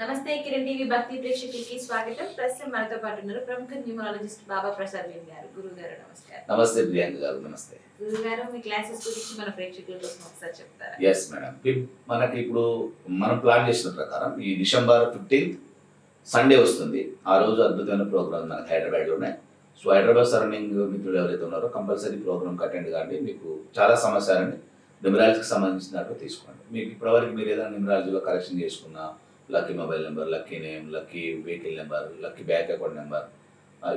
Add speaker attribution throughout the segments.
Speaker 1: నమస్తే కిరణ్ టీవీ భక్తి ప్రేక్షకులకి స్వాగతం. ప్రస్తుతం మనతో పాటు ఉన్నారు ప్రముఖ న్యూమరాలజిస్ట్ బాబా ప్రసాద్ రెడ్డి గారు. గురువు గారు నమస్కారం.
Speaker 2: నమస్తే ప్రియాంక గారు నమస్తే.
Speaker 1: గురువు గారు మీ క్లాసెస్ గురించి మన ప్రేక్షకుల కోసం ఒకసారి చెప్తారా?
Speaker 2: ఎస్ మేడం మనకి ఇప్పుడు మనం ప్లాన్ చేసిన ప్రకారం ఈ డిసెంబర్ ఫిఫ్టీన్త్ సండే వస్తుంది. ఆ రోజు అద్భుతమైన ప్రోగ్రామ్ మనకి హైదరాబాద్లోనే సో హైదరాబాద్ సరౌండింగ్ మిత్రులు ఎవరైతే ఉన్నారో కంపల్సరీ ప్రోగ్రామ్కి అటెండ్ కాండి. మీకు చాలా సమాచారాన్ని న్యూమరాలజీకి సంబంధించినట్టు తీసుకోండి మీకు ఇప్పటివరకు మీరు ఏదైనా న్యూమరాలజీలో కరెక్షన్ చేసుకున్న lucky mobile number lucky name lucky vehicle number lucky bank account number.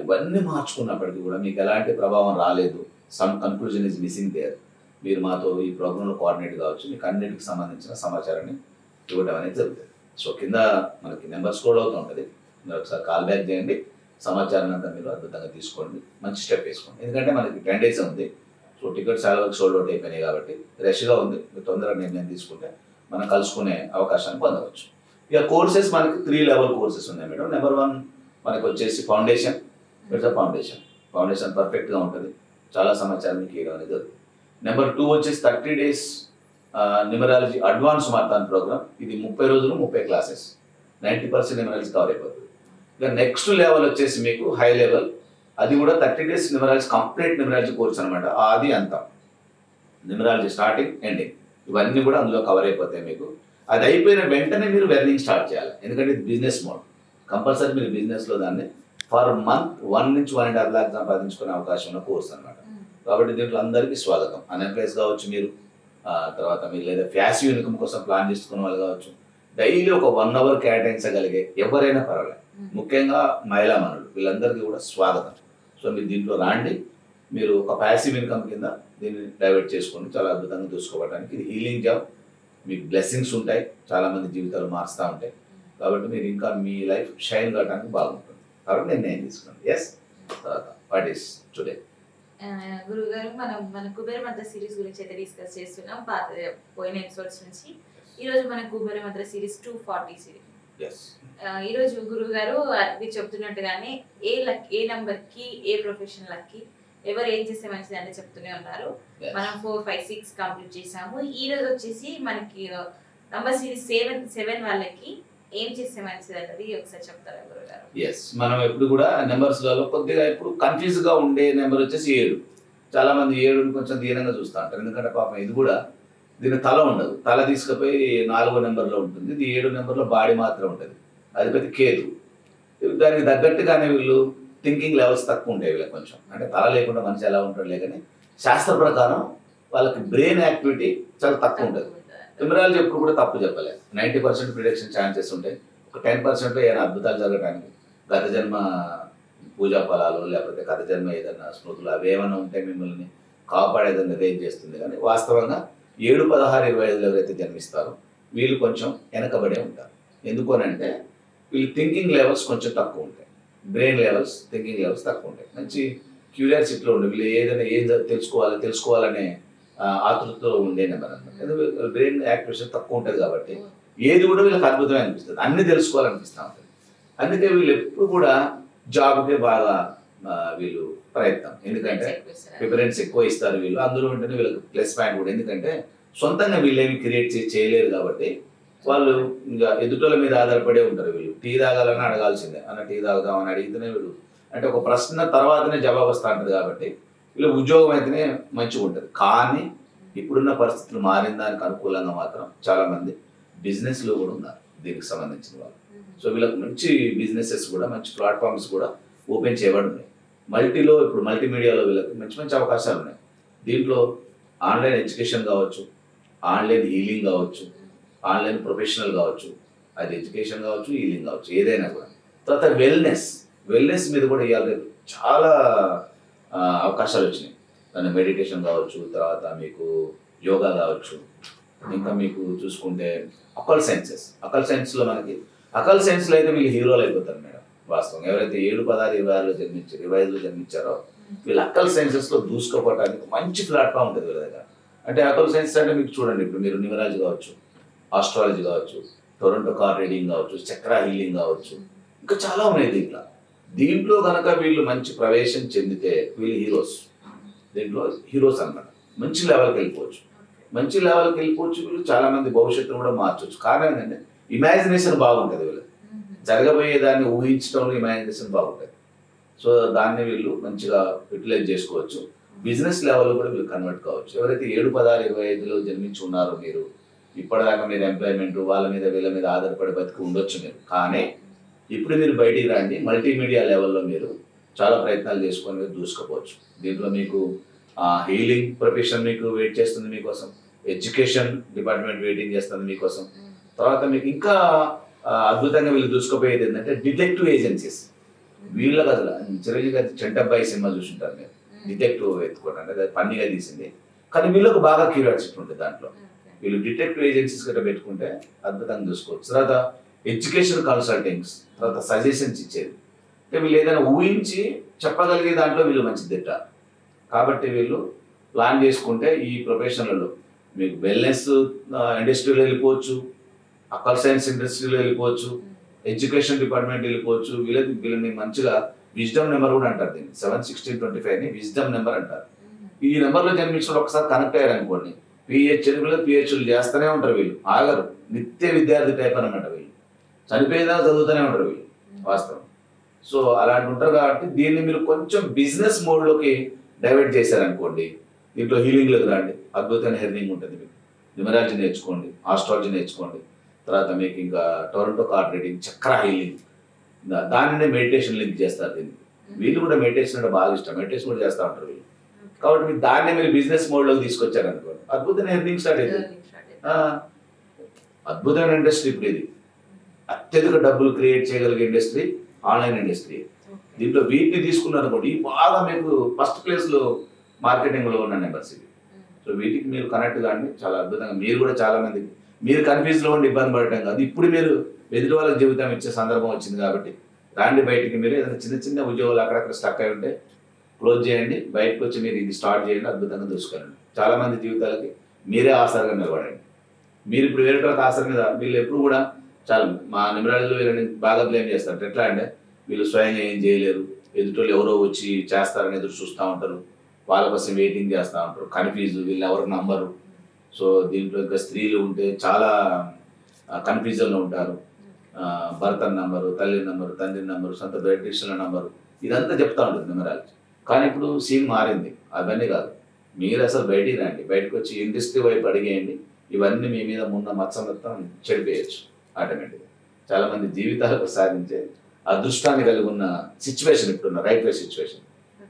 Speaker 2: ఇవన్నీ మార్చుకున్నప్పటికీ కూడా మీకు ఎలాంటి ప్రభావం రాలేదు. Some conclusion is missing there. మీరు మాతో ఈ ప్రోగ్రాంలో కోఆర్డినేట్ కావచ్చు. మీకు అన్నిటికి సంబంధించిన సమాచారాన్ని ఇవ్వడం అనేది జరుగుతుంది. సో కింద మనకి నెంబర్స్ కూడా అవుతూ ఉంటుంది. మీరు ఒకసారి కాల్ బ్యాక్ చేయండి. సమాచారాన్ని అంతా మీరు అద్భుతంగా తీసుకోండి. మంచి స్టెప్ వేసుకోండి. ఎందుకంటే మనకి టెన్ డేస్ ఉంది. సో టికెట్స్ చాలా వరకు సోల్డ్ అవుట్ అయిపోయినాయి కాబట్టి రష్గా ఉంది. మీరు తొందరగా నిర్ణయం తీసుకుంటే మనం కలుసుకునే అవకాశాన్ని పొందవచ్చు. ఇక కోర్సెస్ మనకి త్రీ లెవెల్ కోర్సెస్ ఉన్నాయి మేడం. నెంబర్ వన్ మనకు వచ్చేసి ఫౌండేషన్ ఇట్స్ ఫౌండేషన్ ఫౌండేషన్ పర్ఫెక్ట్గా ఉంటుంది. చాలా సమాచారం మీకు ఇవ్వడం అనేది నెంబర్ టూ వచ్చేసి thirty days numerology advance marathon programme ఇది ముప్పై రోజులు ముప్పై classes ninety percent numerology cover అయిపోతుంది. ఇక నెక్స్ట్ లెవెల్ వచ్చేసి మీకు హై లెవెల్ అది కూడా thirty days numerology complete numerology course అనమాట అది అంతా. న్యూమరాలజీ స్టార్టింగ్ ఎండింగ్ ఇవన్నీ కూడా అందులో కవర్ అయిపోతాయి మీకు. అది అయిపోయిన వెంటనే మీరు వెర్నింగ్ స్టార్ట్ చేయాలి. ఎందుకంటే ఇది బిజినెస్ మోడ్ కంపల్సరీ మీరు బిజినెస్లో దాన్ని ఫర్ మంత్ వన్ నుంచి వన్ అండ్ హాఫ్ లాక్ సంపాదించుకునే అవకాశం ఉన్న కోర్స్ అనమాట కాబట్టి దీంట్లో అందరికీ స్వాగతం. అన్ఎంప్లాయీస్ కావచ్చు మీరు. ఆ, తర్వాత మీరు లేదా ఫ్యాసివ్ ఇన్కమ్ కోసం ప్లాన్ చేసుకున్న వాళ్ళు కావచ్చు. డైలీ ఒక వన్ అవర్ కేటాయించగలిగే ఎవరైనా పర్వాలేదు. ముఖ్యంగా మహిళా మనులు. వీళ్ళందరికీ కూడా స్వాగతం. సో మీరు దీంట్లో రాండి. మీరు ఒక ప్యాసివ్ ఇన్కమ్ కింద దీన్ని డైవర్ట్ చేసుకోండి చాలా అద్భుతంగా చూసుకోవడానికి ఇది హీలింగ్ జాబ్ మీకు బ్లెస్సింగ్స్ ఉంటాయి చాలా మంది జీవితాలు మారుస్తూ ఉంటాయి. కాబట్టి మీరు ఇంకా మీ లైఫ్ షైన్ కావడానికి బాగుంటుంది. కాబట్టి నేను నేను తీసుకోండి ఎస్ తర్వాత వాట్ ఈస్ టుడే
Speaker 1: గురువు గారు మనం మన కుబేర మంత్ర సిరీస్ గురించి అయితే డిస్కస్ చేస్తున్నాం. పాత పోయిన ఎపిసోడ్స్ నుంచి. ఈ రోజు మన Kubera Mantra series two forty series
Speaker 2: S
Speaker 1: ఈ రోజు గురువు గారు మీరు చెప్తున్నట్టుగానే ఏ లక్ ఏ నంబర్కి ఏ ప్రొఫెషన్ లక్కి ఎవరు ఏం చేస్తే మంచిది అని చెప్తూనే ఉన్నారు. మనం ఫోర్ ఫైవ్ సిక్స్ కంప్లీట్ చేసాము ఈ రోజు వచ్చేసి మనకి నంబర్ సిరీస్ సెవెన్ సెవెన్ వాళ్ళకి ఏం చేస్తే మంచిది అన్నది ఒకసారి చెప్తారా గురుగారు?
Speaker 2: ఎస్ మనం ఎప్పుడు కూడా నెంబర్స్లలో కొద్దిగా ఇప్పుడు కన్ఫ్యూజ్గా ఉండే నెంబర్ వచ్చేసి ఏడు. చాలా మంది ఏడుని కొంచెం దీనంగా చూస్తూ ఉంటారు. ఎందుకంటే పాపం ఇది కూడా దీని తల ఉండదు. తల తీసుకుపోయి నాలుగో నెంబర్లో ఉంటుంది. ఇది ఏడు నెంబర్లో బాడీ మాత్రం ఉంటుంది అది పెద్ద కేతు దానికి తగ్గట్టుగానే వీళ్ళు థింకింగ్ లెవెల్స్ తక్కువ ఉంటాయి వీళ్ళకి కొంచెం. అంటే తల లేకుండా మనిషి ఎలా ఉంటాడు కానీ శాస్త్ర ప్రకారం వాళ్ళకి బ్రెయిన్ యాక్టివిటీ చాలా తక్కువ ఉంటుంది న్యూమరాలజీ ఎప్పుడు కూడా తప్పు చెప్పలేదు నైంటీ పర్సెంట్ ప్రిడిక్షన్ ఛాన్సెస్ ఉంటాయి ఒక టెన్ పర్సెంట్ ఏదైనా అద్భుతాలు జరగడానికి గత జన్మ పూజా ఫలాలు లేకపోతే గత జన్మ ఏదైనా స్మృతులు అవి ఏమైనా ఉంటే మిమ్మల్ని కాపాడేదని రేజ్ చేస్తుంది. కానీ వాస్తవంగా ఏడు పదహారు ఇరవై ఐదులో ఎవరైతే జన్మిస్తారో వీళ్ళు కొంచెం వెనకబడే ఉంటారు. ఎందుకు అని అంటే వీళ్ళు థింకింగ్ లెవెల్స్ కొంచెం తక్కువ ఉంటాయి. బ్రెయిన్ లెవెల్స్ థింకింగ్ లెవెల్స్ తక్కువ ఉంటాయి మంచి క్యూరియాసిటీలో ఉండే వీళ్ళు ఏదైనా ఏం తెలుసుకోవాలి తెలుసుకోవాలనే ఆతృతలో ఉండే నెంబర్ అనమాట ఎందుకంటే బ్రెయిన్ యాక్టివేషన్ తక్కువ ఉంటుంది కాబట్టి ఏది కూడా వీళ్ళకి అద్భుతమే అనిపిస్తుంది. అన్ని తెలుసుకోవాలనిపిస్తూ ఉంటుంది. అందుకే వీళ్ళు ఎప్పుడు కూడా జాబ్కే బాగా వీళ్ళు ప్రయత్నం. ఎందుకంటే ప్రిఫరెన్స్ ఎక్కువ ఇస్తారు. వీళ్ళు. అందులో ఉంటేనే వీళ్ళకి ప్లస్ పాయింట్ కూడా. ఎందుకంటే సొంతంగా వీళ్ళు ఏమి క్రియేట్ చేయలేరు కాబట్టి వాళ్ళు ఇంకా ఎదుటోళ్ళ మీద ఆధారపడే ఉంటారు వీళ్ళు. టీ తాగాలని అడగాల్సిందే. అన్న టీ తాగుదామని అడిగితేనే వీళ్ళు. అంటే ఒక ప్రశ్న తర్వాతనే జవాబు వస్తూ ఉంటుంది కాబట్టి వీళ్ళు ఉద్యోగం అయితేనే మంచిగా ఉంటుంది. కానీ ఇప్పుడున్న పరిస్థితులు మారిన దానికి అనుకూలంగా మాత్రం చాలామంది బిజినెస్లో కూడా ఉన్నారు దీనికి సంబంధించిన వాళ్ళు. సో వీళ్ళకి మంచి బిజినెసెస్ కూడా మంచి ప్లాట్ఫామ్స్ కూడా ఓపెన్ చేయబడి ఉన్నాయి మల్టీలో ఇప్పుడు మల్టీమీడియాలో వీళ్ళకి మంచి మంచి అవకాశాలు ఉన్నాయి. దీంట్లో ఆన్లైన్ ఎడ్యుకేషన్ కావచ్చు ఆన్లైన్ హీలింగ్ కావచ్చు ఆన్లైన్ ప్రొఫెషనల్ కావచ్చు అది ఎడ్యుకేషన్ కావచ్చు హీలింగ్ కావచ్చు ఏదైనా కూడా. తర్వాత వెల్నెస్ వెల్నెస్ మీద కూడా ఇవాళ చాలా అవకాశాలు వచ్చినాయి. దాని మెడిటేషన్ కావచ్చు తర్వాత మీకు యోగా కావచ్చు ఇంకా మీకు చూసుకుంటే అకల్ సైన్సెస్. అకల్ సైన్స్లో మనకి అకల్ సైన్స్లో అయితే వీళ్ళు హీరోలు అయిపోతారు మేడం వాస్తవం ఎవరైతే ఏడు పదహారు ఇరవై ఆరులో జన్మించారు ఇరవై ఐదులో జన్మించారో వీళ్ళు అక్కల్ సైన్సెస్లో దూసుకుపోవడానికి మంచి ప్లాట్ఫామ్ ఉంటుంది వీళ్ళ దగ్గర. అంటే అకల్ సైన్స్ అంటే మీకు చూడండి ఇప్పుడు మీరు న్యూమరాలజీ కావచ్చు ఆస్ట్రాలజీ కావచ్చు టొరంటో కార్ రీడింగ్ కావచ్చు చక్ర హీలింగ్ కావచ్చు. ఇంకా చాలా ఉన్నాయి దీంట్లో. దీంట్లో కనుక వీళ్ళు మంచి ప్రవేశం చెందితే వీళ్ళు హీరోస్ దీంట్లో హీరోస్ అన్నమాట. మంచి లెవెల్కి వెళ్ళిపోవచ్చు. మంచి లెవెల్కి వెళ్ళిపోవచ్చు వీళ్ళు చాలా మంది భవిష్యత్తును కూడా మార్చవచ్చు కారణం ఏంటంటే ఇమాజినేషన్ బాగుంటుంది వీళ్ళకి. జరగబోయే దాన్ని ఊహించడంలో ఇమాజినేషన్ బాగుంటుంది. సో దాన్ని వీళ్ళు మంచిగా యూటిలైజ్ చేసుకోవచ్చు. బిజినెస్ లెవెల్లో కూడా వీళ్ళు కన్వర్ట్ కావచ్చు. ఎవరైతే ఏడు పదహారు ఇరవై ఐదులో జన్మించి ఉన్నారో మీరు ఇప్పటిదాకా మీరు ఎంప్లాయ్మెంట్ వాళ్ళ మీద వీళ్ళ మీద ఆధారపడి బతికి ఉండొచ్చు మీరు. కానీ ఇప్పుడు మీరు బయటికి రండి మల్టీమీడియా లెవెల్లో మీరు చాలా ప్రయత్నాలు చేసుకొని మీరు దూసుకుపోవచ్చు. దీంట్లో మీకు హీలింగ్ ప్రొఫెషన్ మీకు వెయిట్ చేస్తుంది మీకోసం. ఎడ్యుకేషన్ డిపార్ట్మెంట్ వెయిటింగ్ చేస్తుంది మీకోసం. తర్వాత మీకు ఇంకా అద్భుతంగా వీళ్ళు దూసుకుపోయేది ఏంటంటే డిటెక్టివ్ ఏజెన్సీస్ వీళ్ళకి అసలు చిరంజీవి గారి చెంటబ్బాయి సినిమా చూసుంటారు మీరు. డిటెక్టివ్ ఎత్తుకోవడం అంటే అది పన్నీగా తీసింది. కానీ వీళ్ళకు బాగా క్యూరియాసిటీ ఉంటుంది దాంట్లో. వీళ్ళు డిటెక్టివ్ ఏజెన్సీస్ గట్రా పెట్టుకుంటే అద్భుతంగా చూసుకోవచ్చు. తర్వాత ఎడ్యుకేషన్ కన్సల్టింగ్స్ తర్వాత సజెషన్స్ ఇచ్చేది. అంటే వీళ్ళు ఏదైనా ఊహించి చెప్పగలిగే దాంట్లో వీళ్ళు మంచి దిట్ట కాబట్టి వీళ్ళు ప్లాన్ చేసుకుంటే ఈ ప్రొఫెషన్లలో మీకు వెల్నెస్ ఇండస్ట్రీలో వెళ్ళిపోవచ్చు అక్కల్ సైన్స్ ఇండస్ట్రీలో వెళ్ళిపోవచ్చు ఎడ్యుకేషన్ డిపార్ట్మెంట్ వెళ్ళిపోవచ్చు. వీళ్ళకి వీళ్ళని మంచిగా విజ్డమ్ నెంబర్ కూడా అంటారు దీన్ని. సెవెన్ సిక్స్టీన్ ట్వంటీ ఫైవ్ని విజ్డమ్ నెంబర్ అంటారు. ఈ నెంబర్లో జన్మించిన ఒకసారి కనెక్ట్ అయ్యారనుకోండి అనుకోండి పిహెచ్ పిహెచ్లు చేస్తూనే ఉంటారు వీళ్ళు. ఆగరు. నిత్య విద్యార్థి టైప్ అనమాట వీళ్ళు. చనిపోయేదా చదువుతూనే ఉంటారు వీళ్ళు వాస్తవం. సో అలాంటి ఉంటారు కాబట్టి దీన్ని మీరు కొంచెం బిజినెస్ మోడ్లోకి డైవర్ట్ చేశారనుకోండి దీంట్లో హీలింగ్లోకి రండి. అద్భుతమైన హెర్నింగ్ ఉంటుంది మీకు. న్యూమరాలజీ నేర్చుకోండి ఆస్ట్రాలజీ నేర్చుకోండి. తర్వాత మీకు ఇంకా tarot card reading chakra healing దానినే మెడిటేషన్ లింక్ చేస్తారు దీన్ని. వీళ్ళు కూడా మెడిటేషన్ అంటే బాగా ఇష్టం. మెడిటేషన్ కూడా చేస్తూ ఉంటారు వీళ్ళు. కాబట్టి మీరు దాన్ని మీరు బిజినెస్ మోడ్లోకి తీసుకొచ్చారు స్టార్ట్ అవుతుంది ఆ, అద్భుతమైన ఇండస్ట్రీ ఇప్పుడు ఇది. అత్యధిక డబ్బులు క్రియేట్ చేయగలిగే ఇండస్ట్రీ ఆన్లైన్ ఇండస్ట్రీ. దీంట్లో వీటిని తీసుకున్నారు అనుకోండి ఈ బాగా మీకు ఫస్ట్ ప్లేస్లో మార్కెటింగ్లో ఉన్న నెంబర్స్ ఇవి. సో వీటికి మీరు కనెక్ట్ కానీ చాలా అద్భుతంగా మీరు కూడా చాలా మందికి మీరు కన్ఫ్యూజ్లో ఉండి ఇబ్బంది పడటం కాదు. ఇప్పుడు మీరు ఎదుటి వాళ్ళకి జీవితం ఇచ్చే సందర్భం వచ్చింది కాబట్టి రాండి బయటికి మీరు. ఏదైనా చిన్న చిన్న ఉద్యోగాలు అక్కడక్కడ స్టక్ అయి ఉంటే క్లోజ్ చేయండి బయటకు వచ్చి మీరు ఇది స్టార్ట్ చేయండి అద్భుతంగా చూసుకోండి చాలా మంది జీవితాలకి మీరే ఆసరగా నిలబడండి. మీరు ఇప్పుడు వేరే వాళ్ళకి ఆసర మీద వీళ్ళు ఎప్పుడు కూడా చాలా మా నిమరాజులో వీళ్ళని బాగా బ్లేమ్ చేస్తారు. ఎట్లా అంటే వీళ్ళు స్వయంగా ఏం చేయలేరు. ఎదుటోళ్ళు ఎవరో వచ్చి చేస్తారని ఎదురు చూస్తూ ఉంటారు. వాళ్ళ కోసం వెయిటింగ్ చేస్తూ ఉంటారు. కన్ఫ్యూజ్ వీళ్ళు ఎవరు నమ్మరు. సో దీంట్లో ఇంకా స్త్రీలు ఉంటే చాలా కన్ఫ్యూజన్లో ఉంటారు. భర్త నంబరు తల్లి నంబరు తండ్రి నంబరు సొంత బ్యూటిషియన్ నంబరు ఇదంతా చెప్తా ఉంటుంది నిమరాజు. కానీ ఇప్పుడు సీన్ మారింది. అవన్నీ కాదు. మీరు అసలు బయటికి రండి. బయటకు వచ్చి ఇండస్ట్రీ వైపు అడిగేయండి. ఇవన్నీ మీ మీద ఉన్న మచ్చ మొత్తం చెడిపోయచ్చు ఆటోమేటిక్గా. చాలా మంది జీవితాలకు సాధించే అదృష్టాన్ని కలిగి ఉన్న సిచ్యువేషన్ ఇప్పుడున్న రైట్ వే సిచ్యువేషన్.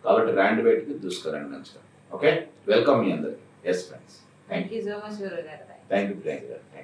Speaker 2: కాబట్టి ర్యాండ్ బయటకి చూసుకోరండి మంచిగా. ఓకే? వెల్కమ్ మీ అందరికి. Yes friends
Speaker 1: thank you so much
Speaker 2: thank you thank you